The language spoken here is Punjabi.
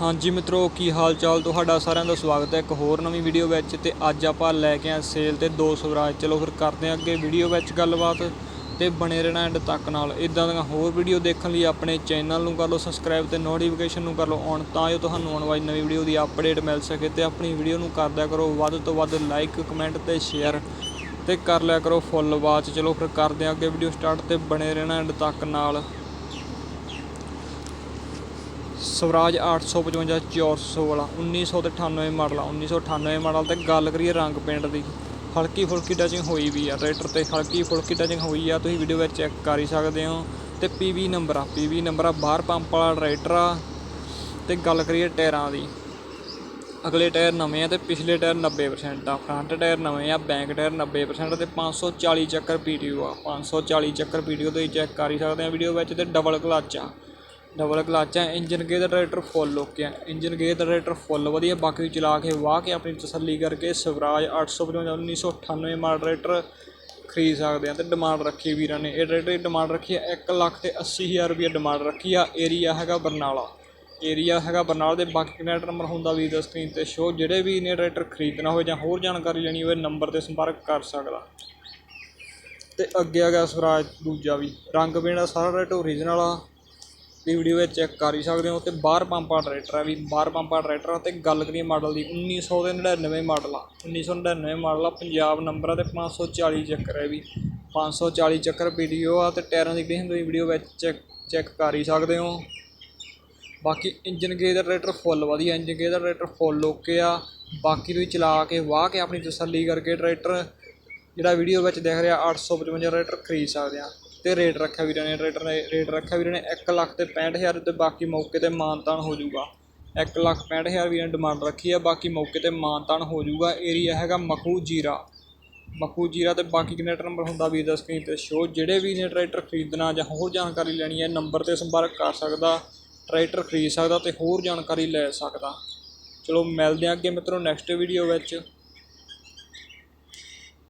ਹਾਂਜੀ ਮਿੱਤਰੋ, ਕੀ ਹਾਲ ਚਾਲ ਤੁਹਾਡਾ ਸਾਰਿਆਂ ਦਾ ਸਵਾਗਤ ਹੈ ਇੱਕ ਹੋਰ ਨਵੀਂ ਵੀਡੀਓ ਵਿੱਚ ਤੇ ਅੱਜ ਆਪਾਂ ਲੈ ਕੇ ਆਏ ਸੇਲ ਤੇ ਦੋ ਸਵਰਾਜ ਚਲੋ ਫਿਰ ਕਰਦੇ ਹਾਂ ਅੱਗੇ ਵੀਡੀਓ ਵਿੱਚ ਗੱਲਬਾਤ ਤੇ ਬਣੇ ਰਹਿਣਾ ਐਂਡ ਤੱਕ ਨਾਲ। ਇਦਾਂ ਦੀਆਂ ਹੋਰ ਵੀਡੀਓ ਦੇਖਣ ਲਈ ਆਪਣੇ ਚੈਨਲ ਨੂੰ ਕਰ ਲਓ ਸਬਸਕ੍ਰਾਈਬ ਤੇ ਨੋਟੀਫਿਕੇਸ਼ਨ ਨੂੰ ਕਰ ਲਓ ਔਨ ਤਾਂ ਜੋ ਤੁਹਾਨੂੰ ਆਉਣ ਵਾਲੀ ਨਵੀਂ ਵੀਡੀਓ ਦੀ ਅਪਡੇਟ ਮਿਲ ਸਕੇ ਤੇ ਆਪਣੀ ਵੀਡੀਓ ਨੂੰ ਕਰਦਿਆ ਕਰੋ। ਵੱਧ ਤੋਂ ਵੱਧ ਲਾਈਕ ਕਮੈਂਟ ਤੇ ਸ਼ੇਅਰ ਤੇ ਕਰ ਲਿਆ ਕਰੋ ਫੁੱਲ ਵਾਚ ਚਲੋ ਫਿਰ ਕਰਦੇ ਹਾਂ ਅੱਗੇ ਵੀਡੀਓ ਸਟਾਰਟ ਤੇ ਬਣੇ ਰਹਿਣਾ ਐਂਡ ਤੱਕ ਨਾਲ। ਸਵਰਾਜ 855 400 ਵਾਲਾ 1998 ਮਾਡਲ ਆ 1998 ਮਾਡਲ ਤੇ ਗੱਲ ਕਰੀਏ ਰੰਗ ਪੇਂਟ ਦੀ। ਹਲਕੀ ਫੁਲਕੀ ਟਚਿੰਗ ਹੋਈ ਵੀ ਆ ਟਰੈਕਟਰ ਤੇ ਹਲਕੀ ਫੁਲਕੀ ਟਚਿੰਗ ਹੋਈ ਆ, ਤੁਸੀਂ ਵੀਡੀਓ ਵਿੱਚ ਚੈੱਕ ਕਰ ਹੀ ਸਕਦੇ ਹੋ। ਤੇ ਪੀਵੀ ਨੰਬਰ ਆ ਪੀਵੀ ਨੰਬਰ ਆ, ਬਾਹਰ ਪੰਪ ਵਾਲਾ ਟਰੈਕਟਰ ਆ। ਤੇ ਗੱਲ ਕਰੀਏ ਟਾਇਰਾਂ ਦੀ, ਅਗਲੇ ਟਾਇਰ ਨਵੇਂ ਆ ਤੇ ਪਿਛਲੇ ਟਾਇਰ 90% ਆ ਫਰੰਟ ਟਾਇਰ ਨਵੇਂ ਆ ਬੈਕ ਟਾਇਰ 90% ਤੇ 540 ਚੱਕਰ ਪੀਟੀਓ ਆ 540 ਚੱਕਰ ਪੀਟੀਓ ਤੁਸੀਂ ਚੈੱਕ ਕਰ ਹੀ ਸਕਦੇ ਆ ਵੀਡੀਓ ਵਿੱਚ ਤੇ ਡਬਲ ਕਲਚ ਆ। ਡਬਲ ਕਲਚ ਹੈ ਇੰਜਨ ਗੇਅਰ ਦਾ ਟਰੈਕਟਰ ਫੁੱਲ ਓਕੇ ਆ ਇੰਜਨ ਗੇਅਰ ਦਾ ਟਰੈਕਟਰ ਫੁੱਲ ਵਧੀਆ, ਬਾਕੀ ਵੀ ਚਲਾ ਕੇ ਵਾਹ ਕੇ ਆਪਣੀ ਤਸੱਲੀ ਕਰਕੇ ਸਵਰਾਜ 855 1998 ਮਾਡਲ ਟਰੈਕਟਰ ਖਰੀਦ ਸਕਦੇ ਆ ਤੇ ਡਿਮਾਂਡ ਰੱਖੀ ਵੀਰਾਂ ਨੇ। ਇਹ ਟਰੈਕਟਰ ਦੀ ਡਿਮਾਂਡ ਰੱਖੀ ਆ 1 ਲੱਖ ਤੇ 80000 ਰੁਪਏ ਡਿਮਾਂਡ ਰੱਖੀ ਆ। ਏਰੀਆ ਹੈਗਾ ਬਰਨਾਲਾ। ਏਰੀਆ ਹੈਗਾ ਬਰਨਾਲਾ ਦੇ ਬਾਕੀ ਕਨੈਕਟ ਨੰਬਰ ਹੁੰਦਾ ਵੀ ਦਾ ਸਕਰੀਨ ਤੇ ਸ਼ੋ ਜਿਹੜੇ ਵੀ ਨੇ ਟਰੈਕਟਰ ਖਰੀਦਣਾ ਹੋਵੇ ਜਾਂ ਹੋਰ ਜਾਣਕਾਰੀ ਲੈਣੀ ਹੋਵੇ, ਨੰਬਰ ਤੇ ਸੰਪਰਕ ਕਰ ਸਕਦਾ। ਤੇ ਅੱਗੇ ਆ ਗਿਆ ਸਵਰਾਜ ਦੂਜਾ ਵੀ। ਰੰਗ ਪੇਂਟ ਦਾ ਸਾਰਾ ਟਰੈਕਟਰ ਓਰੀਜਨਲ ਆ। ਦੀ ਵੀਡੀਓ ਵਿੱਚ ਚੈੱਕ ਕਰ ਹੀ ਸਕਦੇ ਹੋ ਤੇ ਬਾਹਰ ਪੰਪਾ ਟਰੈਕਟਰ ਆ ਵੀ, ਬਾਹਰ ਪੰਪਾ ਟਰੈਕਟਰ ਆ ਤੇ ਗੱਲ ਕਰੀਏ ਮਾਡਲ ਦੀ 1999 ਮਾਡਲ ਆ। 1999 ਮਾਡਲ ਆ, ਪੰਜਾਬ ਨੰਬਰ ਆ ਤੇ 540 ਚੱਕਰ ਹੈ ਵੀ। 540 ਚੱਕਰ ਵੀਡੀਓ ਆ ਤੇ ਟਾਇਰਾਂ ਦੀ ਕੰਡੀਸ਼ਨ ਤੁਸੀਂ ਵੀਡੀਓ ਵਿੱਚ ਚੈੱਕ ਚੈੱਕ ਕਰ ਹੀ ਸਕਦੇ ਹੋ। ਬਾਕੀ ਇੰਜਨ ਗੇ ਦਾ ਟਰੈਕਟਰ ਫੁੱਲ ਵਧੀਆ ਇੰਜਨ ਗੇਅਰ ਦਾ ਟਰੈਕਟਰ ਫੁੱਲ ਓਕੇ ਆ। ਬਾਕੀ ਤੁਸੀਂ ਚਲਾ ਕੇ, ਵਾਹ ਕੇ ਆਪਣੀ ਤਸੱਲੀ ਕਰਕੇ ਟਰੈਕਟਰ ਜਿਹੜਾ ਵੀਡੀਓ ਵਿੱਚ ਦੇਖ ਰਿਹਾ 855 ਟਰੈਕਟਰ ਖਰੀਦ ਸਕਦੇ ਆ। ਤੇ ਰੇਟ ਰੱਖਿਆ ਵੀਰਾਂ ਨੇ, ਟਰੈਕਟਰ ਨੇ ਰੇਟ ਰੱਖਿਆ ਵੀਰਾਂ ਨੇ 1 ਲੱਖ ਤੇ 65000 ਤੇ ਬਾਕੀ ਮੌਕੇ ਤੇ ਮਾਨਤਾਨ ਹੋ ਜਾਊਗਾ। 1 ਲੱਖ 65000 ਵੀਰਾਂ ਨੇ ਡਿਮਾਂਡ ਰੱਖੀ ਆ, ਬਾਕੀ ਮੌਕੇ ਤੇ ਮਾਨਤਾਨ ਹੋ ਜਾਊਗਾ। ਏਰੀਆ ਹੈਗਾ ਮਖੂ ਜੀਰਾ। ਮਖੂ ਜੀਰਾ ਤੇ ਬਾਕੀ ਕਨੈਕਟਰ ਨੰਬਰ ਹੁੰਦਾ ਵੀਰ ਦਾ ਸਕਰੀਨ ਤੇ ਸ਼ੋ ਜਿਹੜੇ ਵੀ ਨੇ ਟਰੈਕਟਰ ਖਰੀਦਣਾ ਜਾਂ ਹੋਰ ਜਾਣਕਾਰੀ ਲੈਣੀ ਹੈ ਨੰਬਰ ਤੇ ਸੰਪਰਕ ਕਰ ਸਕਦਾ, ਟਰੈਕਟਰ ਖਰੀਦ ਸਕਦਾ ਤੇ ਹੋਰ ਜਾਣਕਾਰੀ ਲੈ ਸਕਦਾ। ਚਲੋ ਮਿਲਦੇ ਹਾਂ ਅੱਗੇ ਮਿੱਤਰੋ ਨੈਕਸਟ ਵੀਡੀਓ ਵਿੱਚ।